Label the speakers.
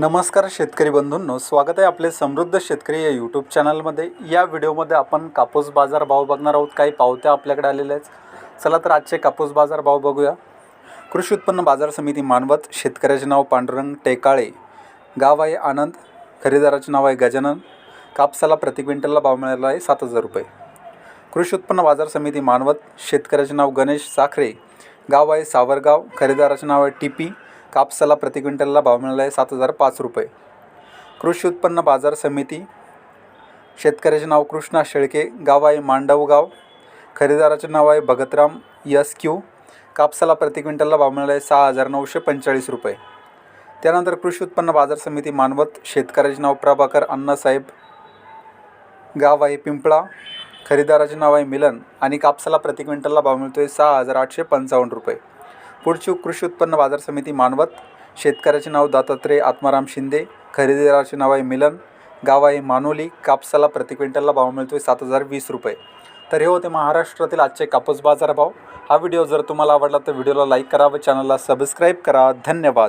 Speaker 1: नमस्कार शेतकरी बंधूंनो स्वागत आहे आपले समृद्ध शेतकरी या यूट्यूब चॅनलमध्ये या व्हिडिओमध्ये आपण कापूस बाजार भाव बघणार आहोत. काही पावत्या आपल्याकडे आलेल्या आहेत. चला तर आजचे कापूस बाजार भाव बघूया. कृषी उत्पन्न बाजार समिती मानवत शेतकऱ्याचे नाव पांडुरंग टेकाळे गाव आहे आनंद खरेदीदाराचे नाव आहे गजानन कापसाला प्रति क्विंटलला भाव मिळाला आहे सात हजार रुपये. कृषी उत्पन्न बाजार समिती मानवत शेतकऱ्याचे नाव गणेश साखरे गाव आहे सावरगाव खरेदीदाराचे नाव आहे टी पी कापसाला प्रति क्विंटलला भाव मिळाला आहे सात हजार पाच रुपये. कृषी उत्पन्न बाजार समिती. शेतकऱ्याचे नाव कृष्णा शेळके गाव आहे मांडवगाव. खरेदीदाराचे नाव आहे भगतराम यस क्यू. कापसाला प्रति क्विंटलला भाव मिळाला आहे सहा हजार नऊशे पंचेचाळीस रुपये. त्यानंतर कृषी उत्पन्न बाजार समिती मानवत. शेतकऱ्याचे नाव प्रभाकर अण्णासाहेब. गाव आहे पिंपळा. खरेदीदाराचे नाव आहे मिलन आणि कापसाला प्रति क्विंटलला भाव मिळतो आहे सहा हजार आठशे पंचावन्न रुपये. पुढची कृषी उत्पन्न बाजार समिती मानवत शेतकऱ्याचे नाव दत्तात्रय आत्माराम शिंदे खरेदीदाराचे नाव आहे मिलन गाव आहे मानोली कापसाला प्रति क्विंटलला भाव मिळतो आहे सात हजार वीस रुपये. तर हे होते महाराष्ट्रातील आजचे कापूस बाजार भाव हा व्हिडिओ जर तुम्हाला आवडला तर व्हिडिओला लाईक करा व चॅनलला सबस्क्राईब करा. धन्यवाद.